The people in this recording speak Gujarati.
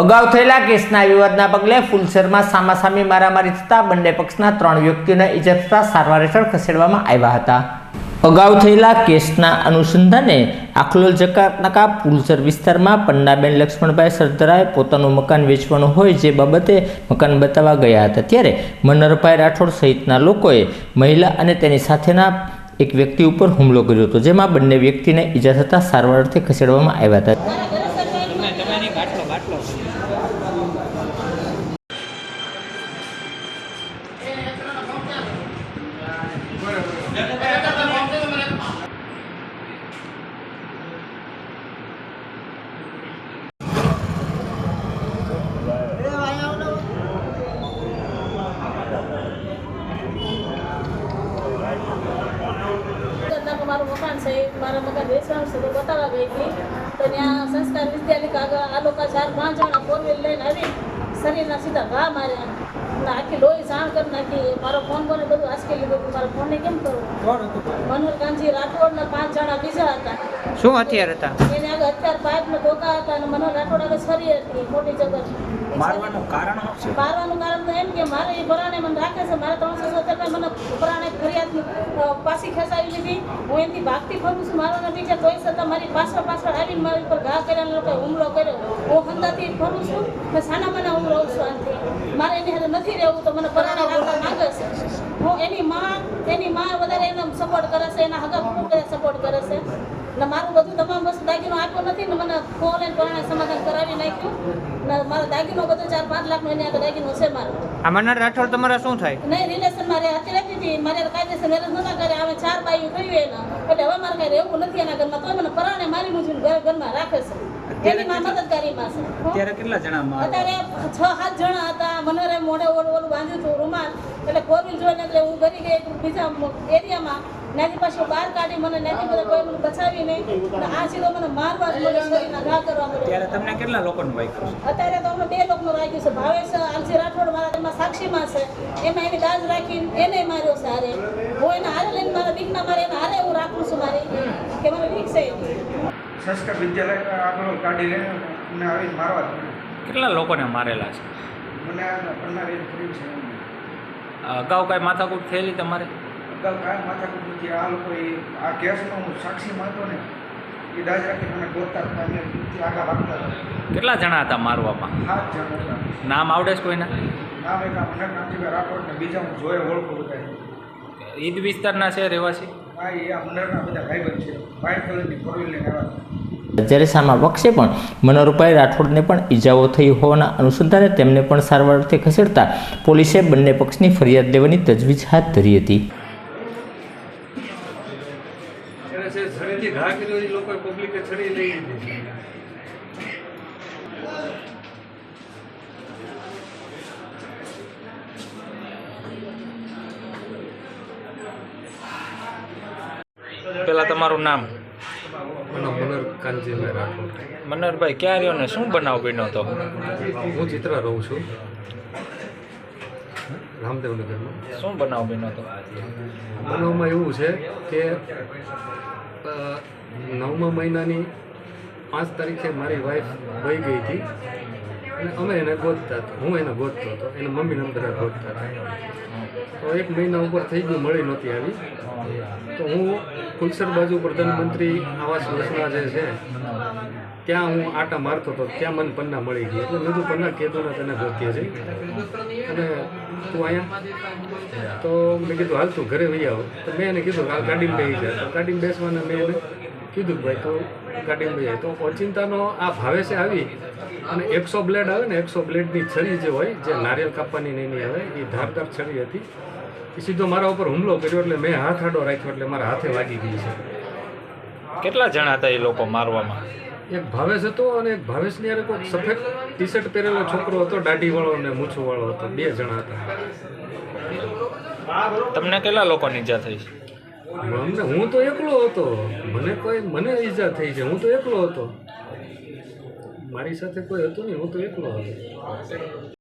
અગાઉ થયેલા કેસના વિવાદના પગલે ફુલસરમાં સામાસામી મારામારી થતા બંને પક્ષના ત્રણ વ્યક્તિઓને ઇજા થતા સારવાર હેઠળ ખસેડવામાં આવ્યા હતા. અગાઉ થયેલા કેસના અનુસંધાને આખલોલ જકાતનાકા પુલસર વિસ્તારમાં પન્નાબેન લક્ષ્મણભાઈ સરદારાએ પોતાનું મકાન વેચવાનું હોય જે બાબતે મકાન બતાવવા ગયા હતા. ત્યારે મનરભાઈ રાઠોડ સહિતના લોકોએ મહિલા અને તેની સાથેના એક વ્યક્તિ ઉપર હુમલો કર્યો હતો, જેમાં બંને વ્યક્તિને ઈજા થતાં સારવાર અર્થે ખસેડવામાં આવ્યા હતા. મારું મકાન છે મારા મકાન વેચવાનું છે તો બતાવવા ગઈ હતી. તો ત્યાં સંસ્કાર વિદ્યાલય આગળ આ લોકો ચાર પાંચ જણા ફોર શરીરના સીધા ઘા માર્યા આખી લોહી જાણ કરી નાખી. મારો ફોન બોને બધું આંચકી લીધું મારો મારા ફોનને કેમ કરવું મનોહર કાનજી રાઠોડ ને પાંચ જણા બીજા હતા. શું હથિયાર હતા? એને આગળ અત્યારે પાઇપ ને ધોકા હતા અને મનોહર રાઠોડ આગળ શરીર હતી. મોટી જબર મારવાનું કારણ શું મારવાનું કારણ તો એમ કે મારે એ પરાણે મને રાખે છે, મારે ત્રણસો સત્તર મને પરાણે ફરિયાદ પાછી ખેંચાવી લીધી. હું એની ભાગતી ફરું છું મારવાના પીછે તોય છતાં મારી પાછળ પાછળ આવીને મારી ઉપર ઘા કર્યા લોકોએ હુમલો કર્યો. હું હંદાથી ફરું છું ને સાના મને હું રહું છું આનાથી. મારે એની હાથે નથી રહેવું તો મને પરાણે રાખવા માંગે છે. હું એની માં એની માં વધારે એને સપોર્ટ કરે છે, એના હગા સપોર્ટ કરે છે. ને મારું બધું તમામ વસ્તુ દાગીનો આપ્યો નથી ને મને કોલ એન્ડ પરાણે સમાધાન કરાવી નાખ્યું. ને મારો દાગીનો બધો ચાર પાંચ લાખનો એની આગળ દાગીનો છે મારો. આ મન્નર રાઠોડ તમારા શું થાય? નહીં રિલેશન મારે હતી રહેતી હતી. મારે કાયદેસર મેરેજ નતા કરે અમે ચાર બાયું થયું એના. એટલે હવે મારે કઈ રહેવું નથી એના ઘરમાં. તો મને પરાણે મારી મૂકીને ઘર ઘરમાં રાખે છે. એની માં મદદગારીમાં છે. હો. અત્યારે કેટલા જણા અત્યારે છ સાત જણા હતા. મને મોઢે ઓલું ઓલું બાંધ્યું હતું રૂમાલ. એટલે ફોર વ્હીલ જોઈને એટલે હું ઘરી ગઈ બીજા એરિયામાં ત્યાંથી પાછું બહાર કાઢી મને ત્યાંથી બધા કોઈ મને બચાવી નહીં. આ સીધો મને મારવા જ મળ્યો શરીરના ઘા કરવા મળ્યો ત્યારે તમને કેટલા લોકોનું વાગ્યું છે? અત્યારે તો અમે બે લોકોનું રાખ્યું છે. ભાવેશ આલસી રાઠોડ મારા તેમાં સાક્ષીમાં છે. એમાં એની દાજ રાખી એને માર્યો છે હારે. હું એને હારે લઈને મારા બીકના મારે એને હારે હું રાખું છું મારી. કે મને બીક છે સંસ્કાર વિદ્યાલય આગળ લઈને મને આવી મારવા કેટલા લોકોને મારેલા છે? મને આ ફ્રી છે. અગાઉ કાંઈ માથાકૂટ થયેલી તમારે? કાંઈ માથાકૂટ નથી. આ લોકોએ આ કેસમાં હું સાક્ષી માનતો ને એ દાજ રાખી મને ગોતતા હતા અને આગળ ભાગતા હતા. કેટલા જણા હતા મારવામાં? સાત જણા હતા. નામ આવડે છે કોઈના? નામ એક મને નામજીભાઈ રાઠોડ ને બીજા હું જોયે ઓળખું બધા ઈદ વિસ્તારના છે રહેવાસી? હા એ આ મંડળના બધા ભાઈબંધ છે. ભાઈ કલરની ફોર વ્હીલ લઈને આવ્યા જ્યારે સામા પક્ષે પણ મનોરૂપાઈ રાઠોડને પણ ઈજાઓ થઈ હોવાના અનુસંધાને તેમને પણ સારવાર અર્થે ખસેડતા પોલીસે બંને પક્ષની ફરિયાદ લેવાની તજવીજ હાથ ધરી હતી એને છે છરીથી ઘા કર્યો એ લોકો પબ્લિકે છરી લઈ લીધી પેલા તમારું નામ? મનર કાનજીભાઈ રાઠોડ. મનોહરભાઈ ક્યાં રહ્યો ને? શું બનાવ બન્યો હતો હું ચિત્રા રહું છું. રામદેવનગરમાં. શું બનાવ બન્યો હતો બનાવમાં એવું છે કે નવમા મહિનાની પાંચ તારીખે મારી વાઈફ વહી ગઈ હતી. અને અમે એને ગોતતા હતા. હું એને ગોતતો હતો. એને મમ્મી નંબર ગોતતા હતા. તો એક મહિના ઉપર થઈ ગયું, મળી નહોતી આવી. તો હું કુલસર બાજુ પ્રધાનમંત્રી આવાસ યોજના જે છે, ત્યાં હું આટા મારતો હતો. ત્યાં મને પન્ના મળી ગયા એટલે મેં પન્ના કીધું ને તને ગોતીએ છે અને તું અહીંયા? તો મેં કીધું, હાલ તું ઘરે વહી આવો. તો મેં એને કીધું ગાડીમાં બેસી જાય તો ગાડીમાં બેસવાના મેં એને કીધું ભાઈ તો ગાડીમાં ભાઈ તો ઓચિંતાનો આ ભાવે છે આવી. અને એકસો બ્લેડ આવે ને એકસો બ્લેડની છરી જે હોય જે નારિયેલ કાપવાની નહીં આવે એ ધારદાર છરી હતી. એ સીધો મારા ઉપર હુમલો કર્યો એટલે મેં હાથ આડો રાખ્યો એટલે મારા હાથે વાગી ગઈ છે. કેટલા જણા હતા એ લોકો મારવામાં? એક ભાવેશ હતો અને એક ભાવેશની યારે કોઈ સફેદ ટી શર્ટ પહેરેલો છોકરો હતો દાઢીવાળો અને મૂછું વાળો હતો. બે જણા હતા. તમને કેટલા લોકોની ઈજા થઈ? છે અમને હું તો એકલો હતો. મને કોઈ, મને ઈજા થઈ છે, હું તો એકલો હતો. મારી સાથે કોઈ હતું નહીં, હું તો એકલો હતો.